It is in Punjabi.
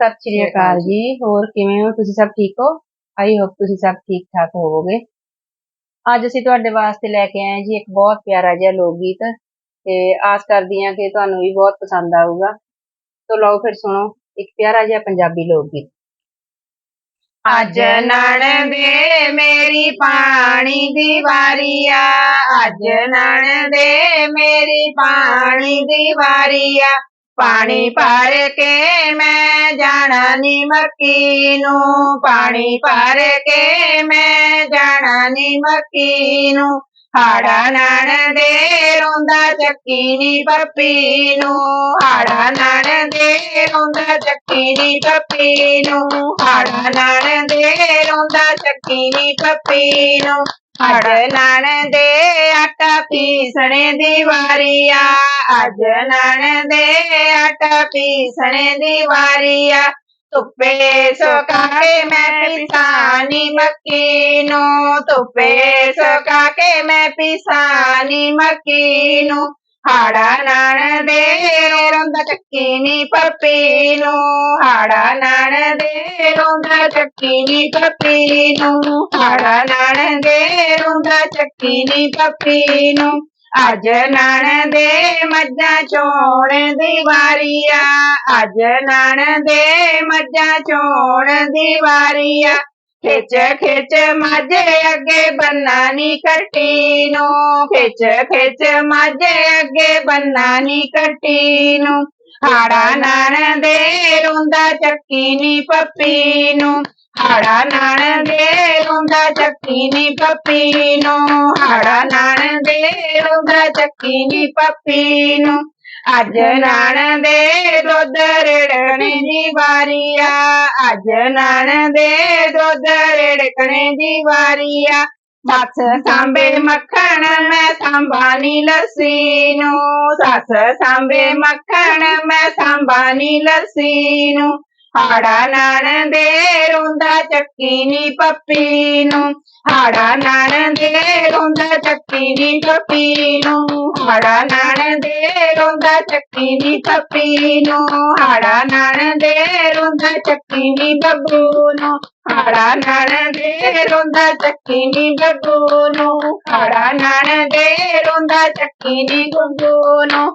ਸਤਿ ਸ਼੍ਰੀ ਅਕਾਲ ਜੀ। ਹੋਰ ਕਿਵੇਂ ਹੋ? ਤੁਸੀਂ ਸਭ ਠੀਕ ਹੋ? ਆਈ ਹੋਪ ਤੁਸੀਂ ਸਭ ਠੀਕ ਠਾਕ ਹੋਵੋਗੇ। ਅੱਜ ਅਸੀਂ ਤੁਹਾਡੇ ਵਾਸਤੇ ਲੈ ਕੇ ਆਏ ਜੀ ਇੱਕ ਬਹੁਤ ਪਿਆਰਾ ਜਿਹਾ ਲੋਕ ਗੀਤ ਤੇ ਆਸ ਕਰਦੀ ਹਾਂ ਕਿ ਤੁਹਾਨੂੰ ਵੀ ਬਹੁਤ ਪਸੰਦ ਆਊਗਾ। ਤੋ ਲਓ ਫਿਰ ਸੁਣੋ ਇੱਕ ਪਿਆਰਾ ਜਿਹਾ ਪੰਜਾਬੀ ਲੋਕ ਗੀਤ ਅੱਜ ਨਣ ਦੇ ਮੇਰੀ ਪਾਣੀ ਦੀ ਵਾਰੀ ਆ ਅੱਜ ਨਣ ਦੇ ਮੇਰੀ ਪਾਣੀ ਦੀ ਵਾਰੀ ਆ ਪਾਣੀ ਭਰ ਕੇ ਮੈਂ ਜਾਣਾ ਨੀ ਮੱਕੀ ਨੂੰ। ਪਾਣੀ ਭਰ ਕੇ ਮੈਂ ਜਾਣਾ ਨੀ ਮੱਕੀ ਨੂੰ। ਹਾੜਾ ਨਣ ਦੇ ਰੋਂਦਾ ਚੱਕੀ ਨੀ ਪੱਪੀ ਨੂੰ। ਹਾੜਾ ਨਣ ਦੇ ਰੋਂਦਾ ਚੱਕੀ ਨੀ ਪੱਪੀ ਨੂੰ। ਹਾੜਾ ਨਣ ਦੇ ਰੋਂਦਾ ਚੱਕੀ ਨੀ ਪੱਪੀ ਨੂੰ। ਹੜ ਨਣ ਦੇ ਆਟਾ ਪੀਸਣੇ ਦੀ ਵਾਰੀ ਆ। ਅੱਜ ਨਣ ਦੇ ਆਟਾ ਪੀਸਣੇ ਦੀ ਵਾਰੀ ਆ। ਧੁੱਪੇ ਸੁਕਾ ਕੇ ਮੈਂ ਪਿਸਾਨੀ ਮੱਕੀ ਨੂੰ ਧੁੱਪੇ ਸੁਕਾ ਕੇ ਮੈਂ ਪਿਸਾਨੀ ਮੱਕੀ ਨੂੰ ਹਾੜਾ ਨਣ ਦੇ ਰੋਂਦਾ ਚੱਕੀ ਨੀ ਪੱਪੀ ਨੂੰ ਹਾੜਾ ਨਣ ਦੇ ਰੋਂਦਾ ਚੱਕੀ ਨੀ ਪੱਪੀ ਨੂੰ ਹਾੜਾ ਨਣ ਦੇ ਰੋਂਦਾ ਚੱਕੀ ਨੀ ਪੱਪੀ ਨੂੰ ਅੱਜ ਨਣ ਦੇ ਮੱਝਾਂ ਚੋਣ ਦੀ ਵਾਰੀ ਆ ਅੱਜ ਨਣ ਦੇ ਮੱਝਾਂ ਚੋਣ ਦੀ ਵਾਰੀ ਖਿੱਚ ਖਿੱਚ ਮਾਝੇ ਅੱਗੇ ਬੰਨਾ ਨੀ ਕੱਟੀ ਨੂੰ। ਖਿੱਚ ਖਿੱਚ ਮਾਝੇ ਅੱਗੇ ਬੰਨਾ ਨੀ ਕੱਟੀ ਨੂੰ। ਹਾੜਾ ਨਣ ਦੇ ਰੋਂਦਾ ਚੱਕੀ ਨੀ ਪੱਪੀ ਨੂੰ। ਹਾੜਾ ਨਣ ਦੇ ਰੋਂਦਾ ਚੱਕੀ ਨੀ ਪੱਪੀ ਨੂੰ। ਹਾੜਾ ਨਣ ਦੇ ਰੋਂਦਾ ਚੱਕੀ ਨੀ ਪੱਪੀ ਨੂੰ। ਅੱਜ ਨਣ ਦੇ ਦੁੱਧ ਰੜਣੇ ਦੀ ਵਾਰੀ ਆ। ਅੱਜ ਨਣ ਦੇ ਦੁੱਧ ਰੜਕਣੇ ਦੀ ਵਾਰੀ ਆ। ਮੱਥ ਸਾਂਬੇ ਮੱਖਣ ਮੈਂ ਸੰਭਾਨੀ ਲੱਸੀ ਨੂੰ ਸੱਸ ਸਾਂਬੇ ਮੱਖਣ ਮੈਂ ਸੰਭਾਨੀ ਲੱਸੀ ਨੂੰ ਹਾੜਾ ਨਣ ਦੇ ਰੋਂਦਾ ਚੱਕੀ ਨੀ ਪੱਪੀ ਨੂੰ ਹਾੜਾ ਨਣ ਦੇ ਰੋਂਦਾ ਚੱਕੀ ਨੀ ਪੱਪੀ ਨੂੰ ਹਾੜਾ ਨਣ ਦੇ ਰੋਂਦਾ ਚੱਕੀ ਨੀ ਪੱਪੀ ਨੂੰ ਹਾੜਾ ਨਣ ਦੇ ਰੋਂਦਾ ਚੱਕੀ ਨੀ ਬੱਬੂ